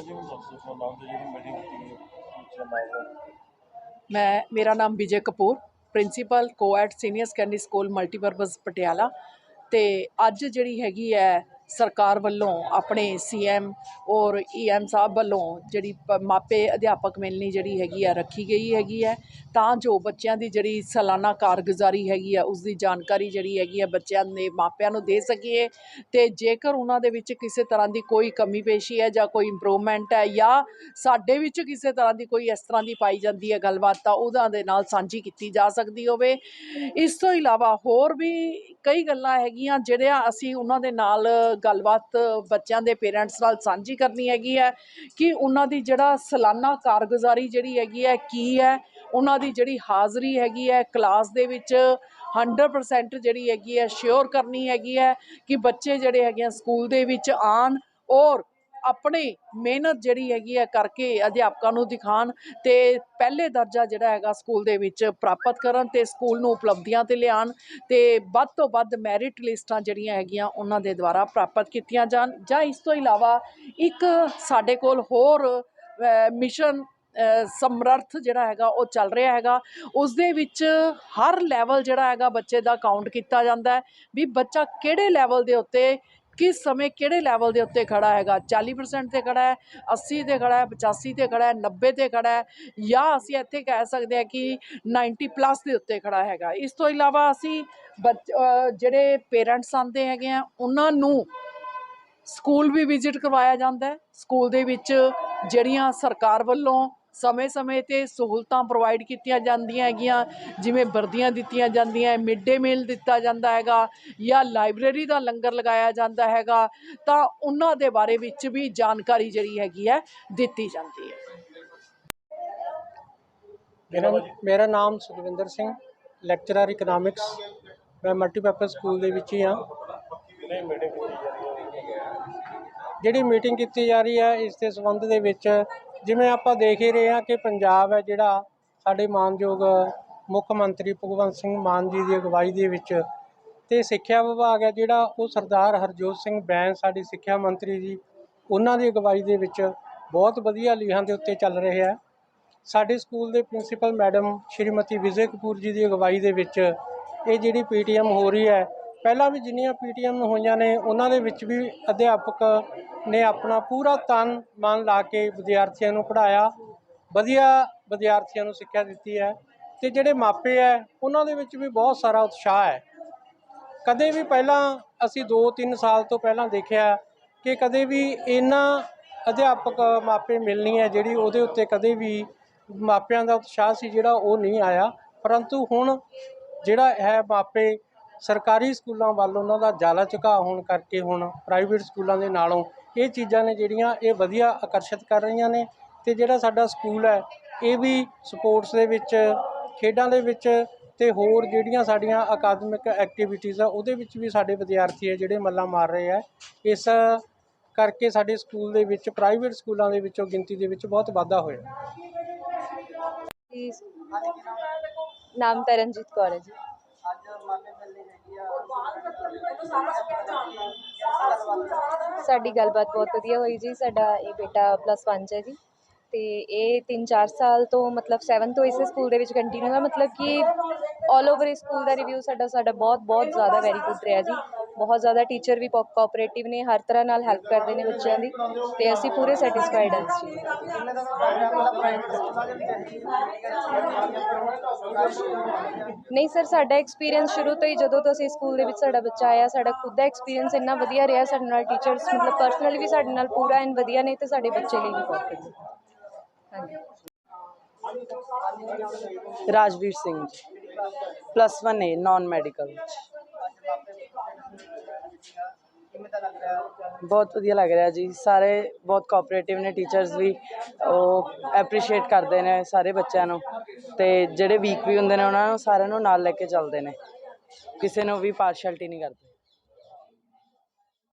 ਅਜੇ ਵੀ ਦੱਸ ਦਿਓ ਆਪਣਾ ਜਿਹੜੀ ਮੀਟਿੰਗ ਕੀਤੀ ਟੀਚਰ ਮੈਂ, ਮੇਰਾ ਨਾਮ Vijay Kapoor principal coed senior secondary school multipurpose Patiala. ਤੇ ਅੱਜ ਜਿਹੜੀ ਹੈਗੀ ਹੈ ਸਰਕਾਰ ਵੱਲੋਂ ਆਪਣੇ ਸੀਐਮ ਔਰ ਈਐਮ ਸਾਹਿਬ ਵੱਲੋਂ ਜਿਹੜੀ ਪ- ਮਾਪੇ ਅਧਿਆਪਕ ਮਿਲਣੀ ਜਿਹੜੀ ਹੈਗੀ ਹੈ ਰੱਖੀ ਗਈ ਹੈਗੀ ਹੈ ਤਾਂ ਜੋ ਬੱਚਿਆਂ ਦੀ ਜਿਹੜੀ ਸਾਲਾਨਾ ਕਾਰਗੁਜ਼ਾਰੀ ਹੈਗੀ ਹੈ ਉਸ ਦੀ ਜਾਣਕਾਰੀ ਜਿਹੜੀ ਹੈਗੀ ਹੈ ਬੱਚਿਆਂ ਦੇ ਮਾਪਿਆਂ ਨੂੰ ਦੇ ਸਕੀਏ। ਤੇ ਜੇਕਰ ਉਹਨਾਂ ਦੇ ਵਿੱਚ ਕਿਸੇ ਤਰ੍ਹਾਂ ਦੀ ਕੋਈ ਕਮੀ ਪੇਸ਼ੀ ਹੈ ਜਾਂ ਕੋਈ ਇੰਪਰੂਵਮੈਂਟ ਹੈ ਜਾਂ ਸਾਡੇ ਵਿੱਚ ਕਿਸੇ ਤਰ੍ਹਾਂ ਦੀ ਕੋਈ ਇਸ ਤਰ੍ਹਾਂ ਦੀ ਪਾਈ ਜਾਂਦੀ ਹੈ ਗੱਲਬਾਤ, ਤਾਂ ਉਹਦਾ ਦੇ ਨਾਲ ਸਾਂਝੀ ਕੀਤੀ ਜਾ ਸਕਦੀ ਹੋਵੇ। ਇਸ ਤੋਂ ਇਲਾਵਾ ਹੋਰ ਵੀ ਕਈ ਗੱਲਾਂ ਹੈਗੀਆਂ ਜਿਹੜੀਆਂ ਅਸੀਂ ਉਹਨਾਂ ਦੇ ਨਾਲ ਗੱਲਬਾਤ ਬੱਚਿਆਂ ਦੇ ਪੇਰੈਂਟਸ ਨਾਲ ਸਾਂਝੀ ਕਰਨੀ ਹੈਗੀ ਹੈ ਕਿ ਉਹਨਾਂ ਦੀ ਜਿਹੜਾ ਸਾਲਾਨਾ ਕਾਰਗੁਜ਼ਾਰੀ ਜਿਹੜੀ ਹੈਗੀ ਹੈ ਕੀ ਹੈ, ਉਹਨਾਂ ਦੀ ਜਿਹੜੀ ਹਾਜ਼ਰੀ ਹੈਗੀ ਹੈ ਕਲਾਸ ਦੇ ਵਿੱਚ 100% ਜਿਹੜੀ ਹੈਗੀ ਹੈ ਸ਼ਿਓਰ ਕਰਨੀ ਹੈਗੀ ਹੈ ਕਿ ਬੱਚੇ ਜਿਹੜੇ ਹੈਗੇ ਆ ਸਕੂਲ ਦੇ ਵਿੱਚ ਆਣ ਔਰ ਆਪਣੀ ਮਿਹਨਤ ਜਿਹੜੀ ਹੈਗੀ ਹੈ ਕਰਕੇ ਅਧਿਆਪਕਾਂ ਨੂੰ ਦਿਖਾਣ ਤੇ ਪਹਿਲੇ ਦਰਜਾ ਜਿਹੜਾ ਹੈਗਾ ਸਕੂਲ ਦੇ ਵਿੱਚ ਪ੍ਰਾਪਤ ਕਰਨ ਤੇ ਸਕੂਲ ਨੂੰ ਉਪਲਬਧੀਆਂ ਤੇ ਲਿਆਉਣ ਤੇ ਵੱਧ ਤੋਂ ਵੱਧ ਮੈਰਿਟ ਲਿਸਟਾਂ ਜਿਹੜੀਆਂ ਹੈਗੀਆਂ ਉਹਨਾਂ ਦੇ ਦੁਆਰਾ ਪ੍ਰਾਪਤ ਕੀਤੀਆਂ ਜਾਣ। ਜਾਂ ਇਸ ਤੋਂ ਇਲਾਵਾ ਇੱਕ ਸਾਡੇ ਕੋਲ ਹੋਰ ਮਿਸ਼ਨ ਸਮਰੱਥ ਜਿਹੜਾ ਹੈਗਾ ਉਹ ਚੱਲ ਰਿਹਾ ਹੈਗਾ। ਉਸ ਦੇ ਵਿੱਚ ਹਰ ਲੈਵਲ ਜਿਹੜਾ ਹੈਗਾ ਬੱਚੇ ਦਾ ਕਾਊਂਟ ਕੀਤਾ ਜਾਂਦਾ ਵੀ ਬੱਚਾ ਕਿਹੜੇ ਲੈਵਲ ਦੇ ਉੱਤੇ ਕਿਸ ਸਮੇਂ ਕਿਹੜੇ ਲੈਵਲ ਦੇ ਉੱਤੇ ਖੜਾ ਹੈਗਾ? 40% ਤੇ ਖੜਾ ਹੈ 80 ਤੇ ਖੜਾ ਹੈ 85 ਤੇ ਖੜਾ ਹੈ 90 ਤੇ ਖੜਾ ਹੈ ਜਾਂ ਅਸੀਂ ਇੱਥੇ ਕਹਿ ਸਕਦੇ ਹਾਂ ਕਿ 90 ਪਲੱਸ ਦੇ ਉੱਤੇ ਖੜਾ ਹੈਗਾ। ਇਸ ਤੋਂ ਇਲਾਵਾ ਅਸੀਂ ਬੱਚ ਜਿਹੜੇ ਪੇਰੈਂਟਸ ਆਉਂਦੇ ਹੈਗੇ ਆ, ਉਹਨਾਂ ਨੂੰ ਸਕੂਲ ਵੀ ਵਿਜ਼ਿਟ ਕਰਵਾਇਆ ਜਾਂਦਾ ਹੈ। ਸਕੂਲ ਦੇ ਵਿੱਚ ਜਿਹੜੀਆਂ ਸਰਕਾਰ ਵੱਲੋਂ ਸਮੇਂ-ਸਮੇਂ ਤੇ ਸਹੂਲਤਾਂ ਪ੍ਰੋਵਾਈਡ ਕੀਤੀਆਂ ਜਾਂਦੀਆਂ ਹੈਗੀਆਂ, ਜਿਵੇਂ ਵਰਦੀਆਂ ਦਿੱਤੀਆਂ ਜਾਂਦੀਆਂ ਮਿਡ ਡੇ ਮੀਲ ਦਿੱਤਾ ਜਾਂਦਾ ਹੈਗਾ ਜਾਂ ਲਾਇਬ੍ਰੇਰੀ ਦਾ ਲੰਗਰ ਲਗਾਇਆ ਜਾਂਦਾ ਹੈਗਾ, ਤਾਂ ਉਹਨਾਂ ਦੇ ਬਾਰੇ ਵਿੱਚ ਵੀ ਜਾਣਕਾਰੀ ਜਿਹੜੀ ਹੈਗੀ ਹੈ, ਦਿੱਤੀ ਜਾਂਦੀ ਹੈ। ਮੇਰਾ ਮੇਰਾ ਨਾਮ ਸੁਖਵਿੰਦਰ ਸਿੰਘ ਲੈਕਚਰਰ ਇਕਨੋਮਿਕਸ ਮੈਂ ਮਲਟੀਪਰਪਸ ਸਕੂਲ ਦੇ ਵਿੱਚ ਹੀ ਹਾਂ। ਜਿਹੜੀ ਮੀਟਿੰਗ ਕੀਤੀ ਜਾ ਰਹੀ ਹੈ, ਇਸ ਦੇ ਸੰਬੰਧ ਦੇ ਵਿੱਚ ਜਿਵੇਂ ਆਪਾਂ ਦੇਖ ਹੀ ਰਹੇ ਹਾਂ ਕਿ ਪੰਜਾਬ ਹੈ ਜਿਹੜਾ ਸਾਡੇ ਮਾਨਯੋਗ ਮੁੱਖ ਮੰਤਰੀ ਭਗਵੰਤ ਸਿੰਘ ਮਾਨ ਜੀ ਦੀ ਅਗਵਾਈ ਦੇ ਵਿੱਚ ਤੇ ਸਿੱਖਿਆ ਵਿਭਾਗ ਹੈ ਜਿਹੜਾ, ਉਹ ਸਰਦਾਰ ਹਰਜੋਤ ਸਿੰਘ ਬੈਂਸ, ਸਾਡੇ ਸਿੱਖਿਆ ਮੰਤਰੀ ਜੀ, ਉਹਨਾਂ ਦੀ ਅਗਵਾਈ ਦੇ ਵਿੱਚ ਬਹੁਤ ਵਧੀਆ ਲੀਹਾਂ ਦੇ ਉੱਤੇ ਚੱਲ ਰਿਹਾ ਹੈ। ਸਾਡੇ ਸਕੂਲ ਦੇ ਪ੍ਰਿੰਸੀਪਲ ਮੈਡਮ ਸ਼੍ਰੀਮਤੀ ਵਿਜੇ ਕਪੂਰ ਜੀ ਦੀ ਅਗਵਾਈ ਦੇ ਵਿੱਚ ਇਹ ਜਿਹੜੀ ਪੀਟੀਐਮ ਹੋ ਰਹੀ ਹੈ ਪਹਿਲਾਂ ਵੀ ਜਿੰਨੀਆਂ ਪੀਟੀਐਮ ਹੋਈਆਂ ਨੇ, ਉਹਨਾਂ ਦੇ ਵਿੱਚ ਵੀ ਅਧਿਆਪਕ ਨੇ ਆਪਣਾ ਪੂਰਾ ਤਨ ਮਨ ਲਾ ਕੇ ਵਿਦਿਆਰਥੀਆਂ ਨੂੰ ਪੜ੍ਹਾਇਆ। ਵਧੀਆ ਵਿਦਿਆਰਥੀਆਂ ਨੂੰ ਸਿੱਖਿਆ ਦਿੱਤੀ ਹੈ ਤੇ ਜਿਹੜੇ ਮਾਪੇ ਹੈ, ਉਹਨਾਂ ਦੇ ਵਿੱਚ ਵੀ ਬਹੁਤ ਸਾਰਾ ਉਤਸ਼ਾਹ ਹੈ। ਕਦੇ ਵੀ ਪਹਿਲਾਂ ਅਸੀਂ 2-3 ਸਾਲ ਤੋਂ ਪਹਿਲਾਂ ਦੇਖਿਆ ਕਿ ਕਦੇ ਵੀ ਇਹਨਾਂ ਅਧਿਆਪਕ ਮਾਪੇ ਮਿਲਣੀ ਹੈ, ਜਿਹੜੀ ਉਹਦੇ ਉੱਤੇ ਕਦੇ ਵੀ ਮਾਪਿਆਂ ਦਾ ਉਤਸ਼ਾਹ ਸੀ ਜਿਹੜਾ ਉਹ ਨਹੀਂ ਆਇਆ। ਪਰੰਤੂ ਹੁਣ ਜਿਹੜਾ ਹੈ ਮਾਪੇ ਸਰਕਾਰੀ ਸਕੂਲਾਂ ਵੱਲ ਉਹਨਾਂ ਦਾ ਜ਼ਿਆਦਾ ਝੁਕਾਅ ਹੋਣ ਕਰਕੇ ਹੁਣ ਪ੍ਰਾਈਵੇਟ ਸਕੂਲਾਂ ਦੇ ਨਾਲੋਂ ਇਹ ਚੀਜ਼ਾਂ ਨੇ ਜਿਹੜੀਆਂ ਇਹ ਵਧੀਆ ਆਕਰਸ਼ਿਤ ਕਰ ਰਹੀਆਂ ਨੇ ਤੇ ਜਿਹੜਾ ਸਾਡਾ ਸਕੂਲ ਹੈ, ਇਹ ਵੀ ਸਪੋਰਟਸ ਦੇ ਵਿੱਚ, ਖੇਡਾਂ ਦੇ ਵਿੱਚ ਤੇ ਹੋਰ ਜਿਹੜੀਆਂ ਸਾਡੀਆਂ ਅਕਾਦਮਿਕ ਐਕਟੀਵਿਟੀਜ਼ ਆ, ਉਹਦੇ ਵਿੱਚ ਵੀ ਸਾਡੇ ਵਿਦਿਆਰਥੀ ਹੈ ਜਿਹੜੇ ਮੱਲਾ ਮਾਰ ਰਹੇ ਆ। ਇਸ ਕਰਕੇ ਸਾਡੇ ਸਕੂਲ ਦੇ ਵਿੱਚ ਪ੍ਰਾਈਵੇਟ ਸਕੂਲਾਂ ਦੇ ਵਿੱਚੋਂ ਗਿਣਤੀ ਦੇ ਵਿੱਚ ਬਹੁਤ ਵਾਧਾ ਹੋਇਆ। ਨਾਮ ਤਰਨਜੀਤ ਕੌਰ ਹੈ ਜੀ। ਸਾਡੀ ਗੱਲਬਾਤ ਬਹੁਤ ਵਧੀਆ ਹੋਈ ਜੀ। ਸਾਡਾ ਇਹ ਬੇਟਾ ਪਲੱਸ 1 ਚ ਹੈ ਜੀ। ਤੇ ਇਹ 3-4 ਸਾਲ ਤੋਂ ਮਤਲਬ 7 ਤੋਂ ਇਸੇ ਸਕੂਲ ਦੇ ਵਿੱਚ ਕੰਟੀਨਿਊ ਹੈ। ਮਤਲਬ ਕਿ 올 ਓਵਰ ਇਸ ਸਕੂਲ ਦਾ ਰਿਵਿਊ ਸਾਡਾ ਸਾਡਾ ਬਹੁਤ ਬਹੁਤ ਜ਼ਿਆਦਾ ਵੈਰੀ ਗੁੱਡ ਰਿਹਾ ਜੀ। ਬਹੁਤ ਜ਼ਿਆਦਾ ਟੀਚਰ ਵੀ ਕੋਆਪਰੇਟਿਵ ਨੇ, ਹਰ ਤਰ੍ਹਾਂ ਨਾਲ ਹੈਲਪ ਕਰਦੇ ਨੇ ਬੱਚਿਆਂ ਦੀ ਤੇ ਅਸੀਂ ਪੂਰੇ ਸੈਟੀਸਫਾਈਡ ਹਾਂ ਇਸ ਚੀਜ਼ ਨਹੀਂ ਸਰ ਸਾਡਾ ਐਕਸਪੀਰੀਅੰਸ ਸ਼ੁਰੂ ਤੋਂ ਹੀ ਜਦੋਂ ਤੋਂ ਅਸੀਂ ਸਕੂਲ ਦੇ ਵਿੱਚ ਸਾਡਾ ਬੱਚਾ ਆਇਆ, ਸਾਡਾ ਖੁਦ ਦਾ ਐਕਸਪੀਰੀਅੰਸ ਇੰਨਾ ਵਧੀਆ ਰਿਹਾ, ਸਾਡੇ ਨਾਲ ਟੀਚਰਸ ਮਤਲਬ ਪਰਸਨਲੀ ਵੀ ਸਾਡੇ ਨਾਲ ਪੂਰਾ ਐਨ ਵਧੀਆ ਨੇ ਤੇ ਸਾਡੇ ਬੱਚੇ ਲਈ ਵੀ ਬਹੁਤ ਹਾਂਜੀ। Rajveer Singh ji plus 1 A non medical ਵਿੱਚ ਬਹੁਤ ਵਧੀਆ ਲੱਗ ਰਿਹਾ ਜੀ। ਸਾਰੇ ਬਹੁਤ ਕੋਆਪਰੇਟਿਵ ਨੇ ਟੀਚਰਸ ਵੀ। ਉਹ ਐਪਰੀਸ਼ੀਏਟ ਕਰਦੇ ਨੇ ਸਾਰੇ ਬੱਚਿਆਂ ਨੂੰ। ਤੇ ਜਿਹੜੇ ਵੀਕ ਵੀ ਹੁੰਦੇ ਨੇ, ਉਹਨਾਂ ਨੂੰ ਸਾਰਿਆਂ ਨੂੰ ਨਾਲ ਲੈ ਕੇ ਚੱਲਦੇ ਨੇ। ਕਿਸੇ ਨੂੰ ਵੀ ਪਾਰਸ਼ੈਲਿਟੀ ਨਹੀਂ ਕਰਦੇ।